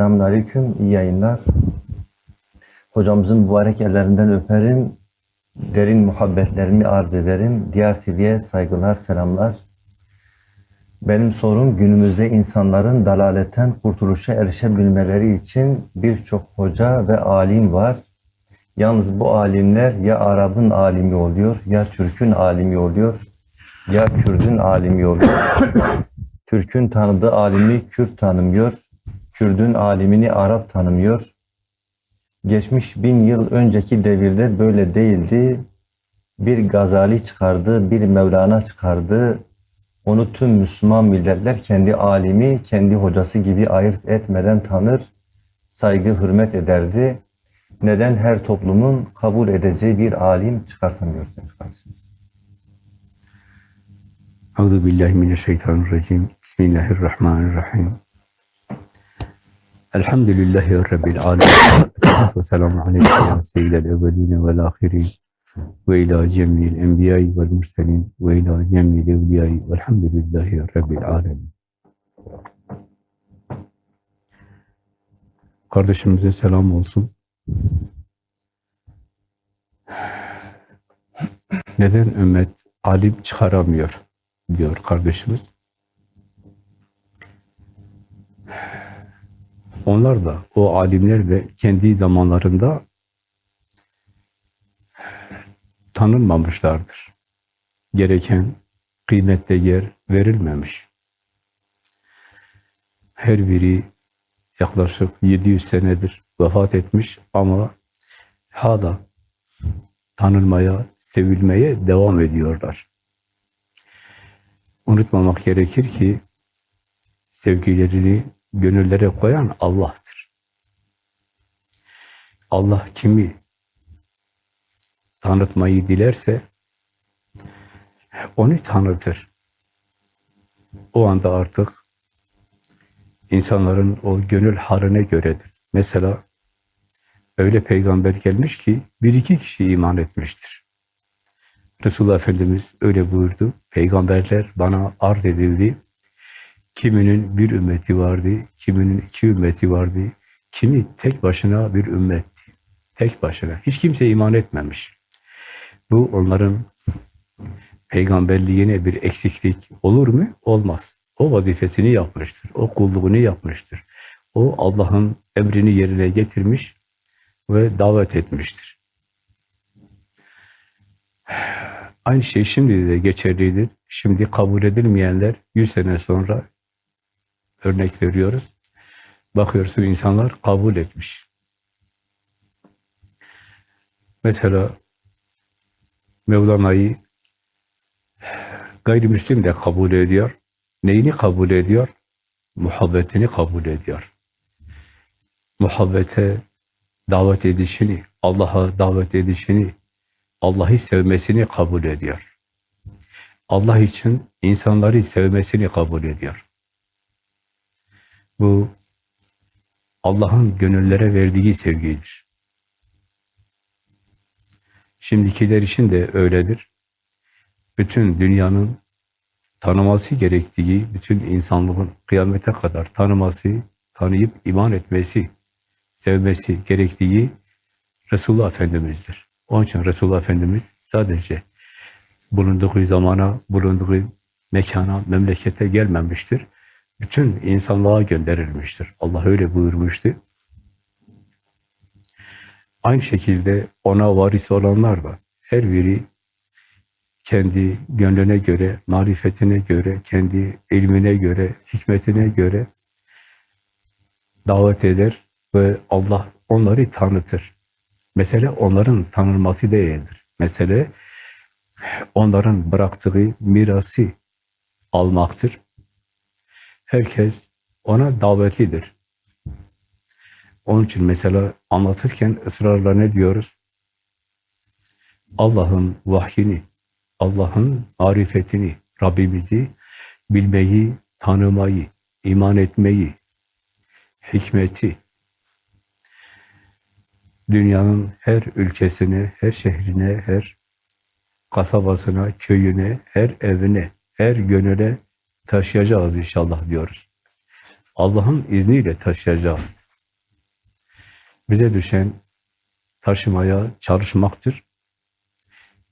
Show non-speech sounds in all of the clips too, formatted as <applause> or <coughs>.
Selamünaleyküm, iyi yayınlar. Hocamızın mübarek ellerinden öperim. Derin muhabbetlerimi arz ederim. Diğer TV'ye saygılar, selamlar. Benim sorum günümüzde insanların dalaletten kurtuluşa erişebilmeleri için birçok hoca ve alim var. Yalnız bu alimler ya Arap'ın alimi oluyor, ya Türk'ün alimi oluyor, ya Kürt'ün alimi oluyor. <coughs> Türk'ün tanıdığı alimi Kürt tanımıyor. Kürdün alimini Arap tanımıyor. Geçmiş bin yıl önceki devirde böyle değildi. Bir Gazali çıkardı, bir Mevlana çıkardı. Onu tüm Müslüman milletler kendi alimi, kendi hocası gibi ayırt etmeden tanır, saygı, hürmet ederdi. Neden her toplumun kabul edeceği bir alim çıkartamıyoruz demiş kardeşimiz. Euzu billahi mineşşeytanirracim. Bismillahirrahmanirrahim. Elhamdülillahi Rabbil alemin. Ve selamun aleyke ya seyyidel evveline vel. Ve ila cemil enbiyayı vel murselin. Ve ila cemil evliyayı velhamdülillahi Rabbil alemin. Kardeşimize selam olsun. Neden ümmet alim çıkaramıyor diyor kardeşimiz. Onlar da, o alimler de kendi zamanlarında tanınmamışlardır. Gereken kıymetli yer verilmemiş. Her biri yaklaşık 700 senedir vefat etmiş ama hala tanınmaya, sevilmeye devam ediyorlar. Unutmamak gerekir ki sevgilerini gönüllere koyan Allah'tır. Allah kimi tanıtmayı dilerse onu tanıtır. O anda artık insanların o gönül haline göredir. Mesela öyle peygamber gelmiş ki bir iki kişi iman etmiştir. Resulullah Efendimiz öyle buyurdu. Peygamberler bana arz edildi. Kiminin bir ümmeti vardı, kiminin iki ümmeti vardı, kimi tek başına bir ümmetti. Tek başına. Hiç kimse iman etmemiş. Bu onların peygamberliğine bir eksiklik olur mu? Olmaz. O vazifesini yapmıştır. O kulluğunu yapmıştır. O Allah'ın emrini yerine getirmiş ve davet etmiştir. Aynı şey şimdi de geçerlidir. Şimdi kabul edilmeyenler 100 sene sonra örnek veriyoruz. Bakıyorsun insanlar kabul etmiş. Mesela Mevlana'yı gayrimüslim de kabul ediyor. Neyini kabul ediyor? Muhabbetini kabul ediyor. Muhabbete davet edişini, Allah'a davet edişini, Allah'ı sevmesini kabul ediyor. Allah için insanları sevmesini kabul ediyor. Bu Allah'ın gönüllere verdiği sevgidir. Şimdikiler için de öyledir. Bütün dünyanın tanıması gerektiği, bütün insanlığın kıyamete kadar tanıması, tanıyıp iman etmesi, sevmesi gerektiği Resulullah Efendimiz'dir. Onun için Resulullah Efendimiz sadece bulunduğu zamana, bulunduğu mekana, memlekete gelmemiştir. Bütün insanlığa gönderilmiştir. Allah öyle buyurmuştu. Aynı şekilde ona varis olanlar da her biri kendi gönlüne göre, marifetine göre, kendi ilmine göre, hikmetine göre davet eder ve Allah onları tanıtır. Mesele onların tanınması değildir. Mesele onların bıraktığı mirası almaktır. Herkes ona davetlidir. Onun için mesela anlatırken ısrarla ne diyoruz? Allah'ın vahyini, Allah'ın marifetini, Rabbimizi bilmeyi, tanımayı, iman etmeyi, hikmeti, dünyanın her ülkesine, her şehrine, her kasabasına, köyüne, her evine, her gönüle taşıyacağız inşallah diyoruz. Allah'ın izniyle taşıyacağız. Bize düşen taşımaya çalışmaktır.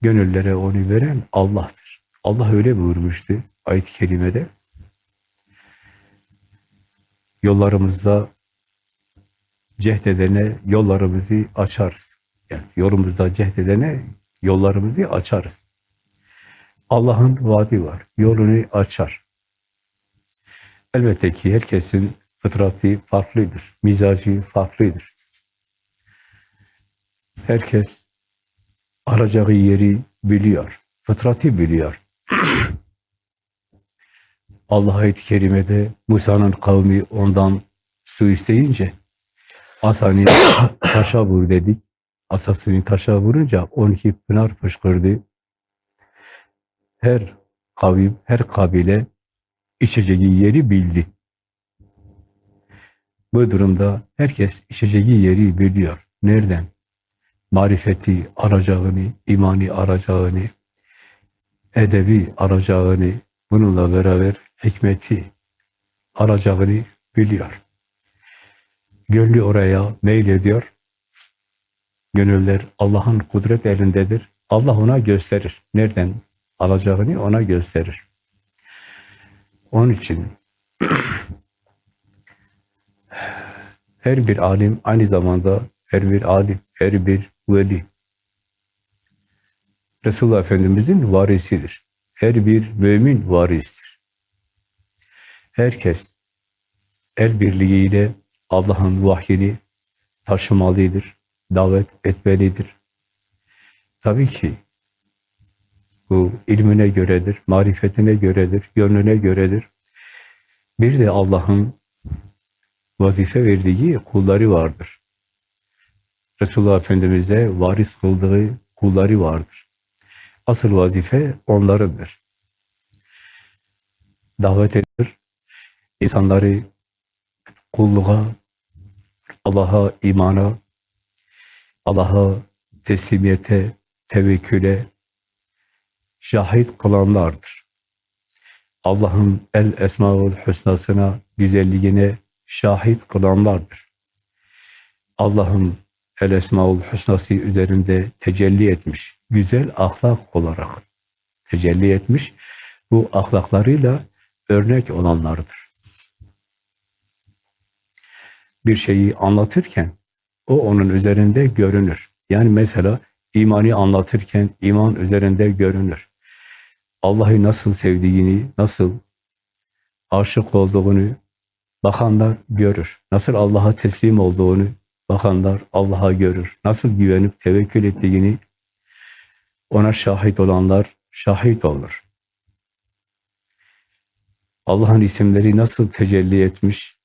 Gönüllere onu veren Allah'tır. Allah öyle buyurmuştu ayet-i kerimede. Yollarımızda cehdedene yollarımızı açarız. Yani yolumuzda cehdedene yollarımızı açarız. Allah'ın vaadi var. Yolunu açar. Elbette ki herkesin fıtratı farklıdır. Mizacı farklıdır. Herkes aracağı yeri biliyor. Fıtratı biliyor. <clears throat> Allah ayet-i kerimede Musa'nın kavmi ondan su isteyince asani <coughs> taşa vur dedik. Asasını taşa vurunca 12 pınar fışkırdı. Her kavim, her kabile içeceği yeri bildi. Bu durumda herkes içeceği yeri biliyor. Nereden? Marifeti arayacağını, imani arayacağını, edebi arayacağını, bununla beraber hikmeti arayacağını biliyor. Gönlü oraya meylediyor. Gönüller Allah'ın kudret elindedir. Allah ona gösterir. Nereden alacağını ona gösterir. Onun için her bir alim aynı zamanda her bir alim, her bir veli Resulullah Efendimizin varisidir. Her bir mümin varistir. Herkes el birliğiyle Allah'ın vahyini taşımalıdır, davet etmelidir. Tabii ki bu ilmine göredir, marifetine göredir, gönlüne göredir. Bir de Allah'ın vazife verdiği kulları vardır. Resulullah Efendimiz'e varis kıldığı kulları vardır. Asıl vazife onlarındır. Davet edilir, insanları kulluğa, Allah'a imana, Allah'a teslimiyete, tevekküle şahit kılanlardır. Allah'ın el esmaül hüsnasına, güzelliğine şahit kılanlardır. Allah'ın el esmaül hüsnası üzerinde tecelli etmiş, güzel ahlak olarak tecelli etmiş, bu ahlaklarıyla örnek olanlardır. Bir şeyi anlatırken o onun üzerinde görünür. Yani mesela imani anlatırken iman üzerinde görünür. Allah'ı nasıl sevdiğini, nasıl aşık olduğunu bakanlar görür. Nasıl Allah'a teslim olduğunu bakanlar Allah'a görür. Nasıl güvenip tevekkül ettiğini ona şahit olanlar şahit olur. Allah'ın isimleri nasıl tecelli etmiş?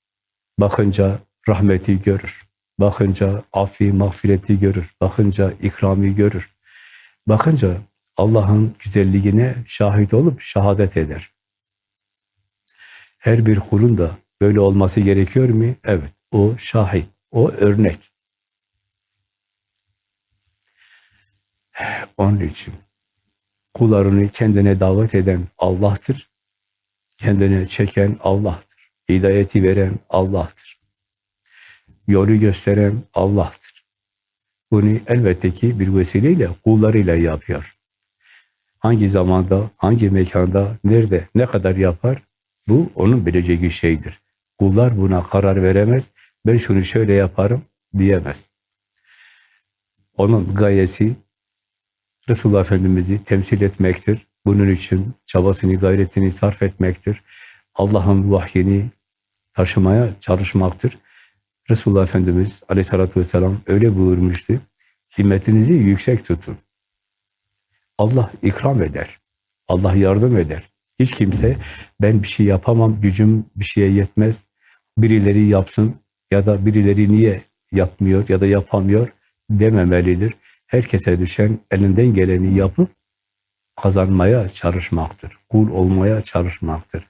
Bakınca rahmeti görür. Bakınca affi, mağfireti görür. Bakınca ikrami görür. Bakınca Allah'ın güzelliğine şahit olup şehadet eder. Her bir kulun da böyle olması gerekiyor mu? Evet. O şahit, o örnek. Onun için kullarını kendine davet eden Allah'tır. Kendine çeken Allah'tır. Hidayeti veren Allah'tır. Yolu gösteren Allah'tır. Bunu elbette ki bir vesileyle kullarıyla yapıyor. Hangi zamanda, hangi mekanda, nerede, ne kadar yapar? Bu onun bileceği şeydir. Kullar buna karar veremez. Ben şunu şöyle yaparım diyemez. Onun gayesi Resulullah Efendimiz'i temsil etmektir. Bunun için çabasını, gayretini sarf etmektir. Allah'ın vahyini taşımaya çalışmaktır. Resulullah Efendimiz aleyhissalatü vesselam öyle buyurmuştu. Himmetinizi yüksek tutun. Allah ikram eder. Allah yardım eder. Hiç kimse ben bir şey yapamam, gücüm bir şeye yetmez. Birileri yapsın ya da birileri niye yapmıyor ya da yapamıyor dememelidir. Herkese düşen elinden geleni yapıp kazanmaya çalışmaktır. Kul olmaya çalışmaktır.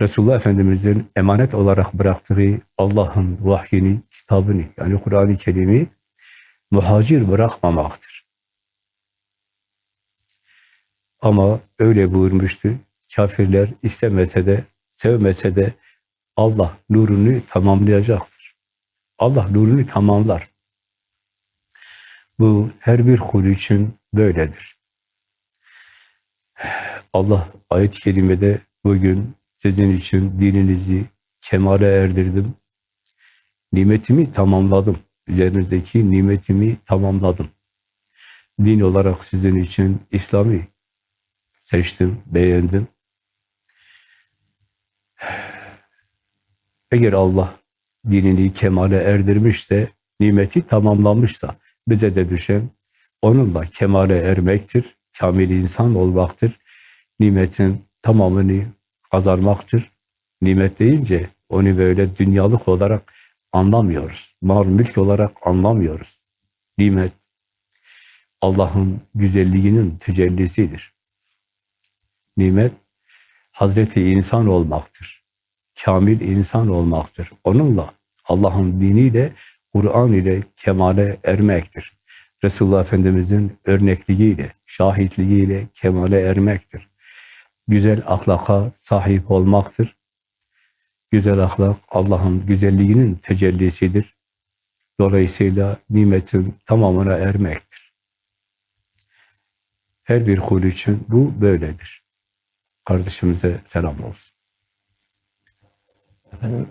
Resulullah Efendimiz'in emanet olarak bıraktığı Allah'ın vahyini, kitabını yani Kur'an-ı Kerim'i muhacir bırakmamaktır. Ama öyle buyurmuştu. Kafirler istemese de, sevmese de Allah nurunu tamamlayacaktır. Allah nurunu tamamlar. Bu her bir kul için böyledir. Allah ayet-i kerimede bugün sizin için dininizi kemale erdirdim. Nimetimi tamamladım. Üzerinizdeki nimetimi tamamladım. Din olarak sizin için İslam'ı seçtim, beğendim. Eğer Allah dinini kemale erdirmişse, nimeti tamamlamışsa, bize de düşen onunla kemale ermektir, kamil insan olmaktır, nimetin tamamını kazanmaktır. Nimet deyince onu böyle dünyalık olarak anlamıyoruz. Mal mülk olarak anlamıyoruz. Nimet Allah'ın güzelliğinin tecellisidir. Nimet Hazreti insan olmaktır. Kamil insan olmaktır. Onunla Allah'ın diniyle, Kur'an ile kemale ermektir. Resulullah Efendimiz'in örnekliğiyle, şahitliğiyle kemale ermektir. Güzel ahlaka sahip olmaktır. Güzel ahlak Allah'ın güzelliğinin tecellisidir. Dolayısıyla nimetin tamamına ermektir. Her bir kul için bu böyledir. Kardeşimize selam olsun. Efendim